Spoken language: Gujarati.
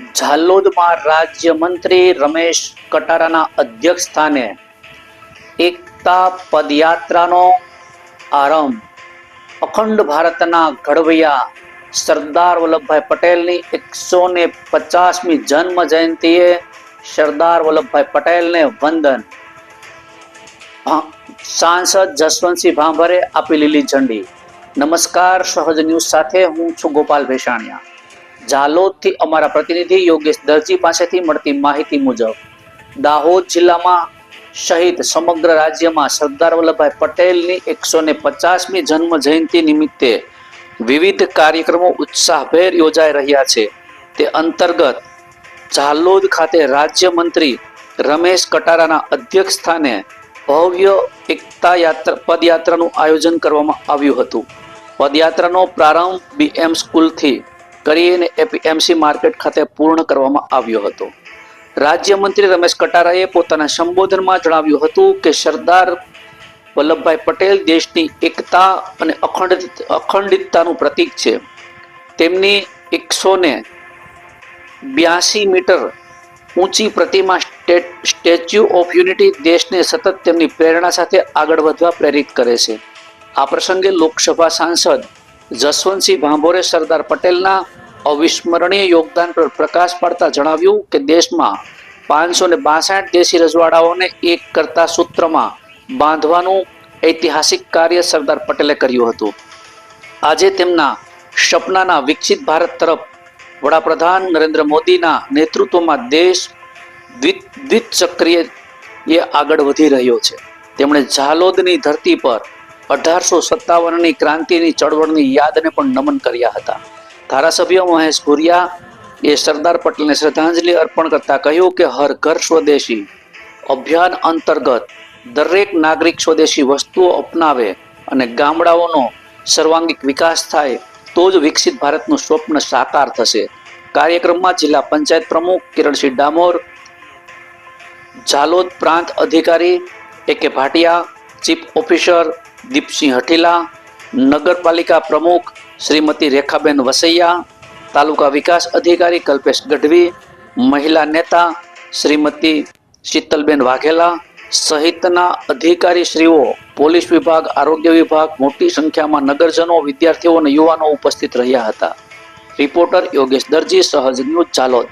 ઝાલોદમાં રાજ્યમંત્રી રમેશ કટારાના અધ્યક્ષ સ્થાને એકતા પદયાત્રાનો આરંભ અખંડ ભારતના ઘડવૈયા સરદાર વલ્લભભાઈ પટેલની એકસો ને પચાસમી જન્મ જયંતિએ સરદાર વલ્લભભાઈ પટેલને વંદન ભા- સાંસદ જસવંતસિંહ ભાંભરે આપી લીલી ઝંડી નમસ્કાર સહજ ન્યૂઝ સાથે હું છું ગોપાલ ભેસાણિયા જાલોદથી અમારા પ્રતિનિધિ યોગેશ દરજી પાસેથી મળતી માહિતી મુજબ, દાહોદ જિલ્લામાં સહિત સમગ્ર રાજ્યમાં સરદાર વલ્લભભાઈ પટેલની એકસો ને પચાસમી જન્મ જયંતિ નિમિત્તે વિવિધ કાર્યક્રમો ઉત્સાહભેર યોજાઈ રહ્યા છે. તે અંતર્ગત ઝાલોદ ખાતે રાજ્યમંત્રી રમેશ કટારાના અધ્યક્ષ સ્થાને ભવ્ય એકતા યાત્રા, પદયાત્રાનું આયોજન કરવામાં આવ્યું હતું. પદયાત્રાનો પ્રારંભ બીએમ સ્કૂલથી કરીને એપીએમસી માર્કેટ ખાતે પૂર્ણ કરવામાં આવ્યો હતો. રાજ્યમંત્રી રમેશ કટારાએ પોતાના સંબોધનમાં જણાવ્યું હતું કે સરદાર વલ્લભભાઈ પટેલ દેશની એકતા અને અખંડિત અખંડિતતાનું પ્રતીક છે. તેમની એકસો ને બ્યાસી મીટર ઊંચી પ્રતિમા સ્ટે- સ્ટેચ્યુ ઓફ યુનિટી દેશને સતત તેમની પ્રેરણા સાથે આગળ વધવા પ્રેરિત કરે છે. આ પ્રસંગે લોકસભા સાંસદ જસવંતસિંહ ભાંભોરે સરદાર પટેલના અવિસ્મરણીય યોગદાન પર પ્રકાશ પાડતા જણાવ્યું કે દેશમાં પાંચસો ને બાસઠ દેશી રજવાડાઓને એક કરતા સૂત્રમાં બાંધવાનું ઐતિહાસિક કાર્ય સરદાર પટેલે કર્યું હતું. આજે તેમના સપનાના વિકસિત ભારત તરફ વડાપ્રધાન નરેન્દ્ર મોદીના નેતૃત્વમાં દેશ દ્વિ- સક્રિય એ આગળ વધી રહ્યો છે. તેમણે ઝાલોદની ધરતી પર અઢારસો સત્તાવનની ક્રાંતિની ચળવળની યાદને પણ નમન કર્યા હતા. ધારાસભ્ય મહેશ ભુરિયા એ સરદાર પટેલને શ્રદ્ધાંજલિ અર્પણ કરતા કહ્યું કે, હર ઘર સ્વદેશી. અભિયાન અંતર્ગત દરેક નાગરિક સ્વદેશી વસ્તુઓ અપનાવે અને ગામડાઓનો સર્વાંગીક વિકાસ થાય, તો જ વિકસિત ભારતનું સ્વપ્ન સાકાર થશે. કાર્યક્રમમાં જિલ્લા પંચાયત પ્રમુખ કિરણસિંહ ડામોર, ઝાલોદ પ્રાંત અધિકારી A K Bhatia chief officer Deepsinh Hatila, નગરપાલિકા પ્રમુખ શ્રીમતી રેખાબેન વસૈયા, તાલુકા વિકાસ અધિકારી કલ્પેશ ગઢવી, મહિલા નેતા શ્રીમતી શીતલબેન વાઘેલા સહિતના અધિકારીશ્રીઓ, પોલીસ વિભાગ, આરોગ્ય વિભાગ, મોટી સંખ્યામાં નગરજનો, વિદ્યાર્થીઓ અને યુવાનો ઉપસ્થિત રહ્યા હતા. રિપોર્ટર યોગેશ દરજી, સહજ ન્યૂઝ ઝાલોદ.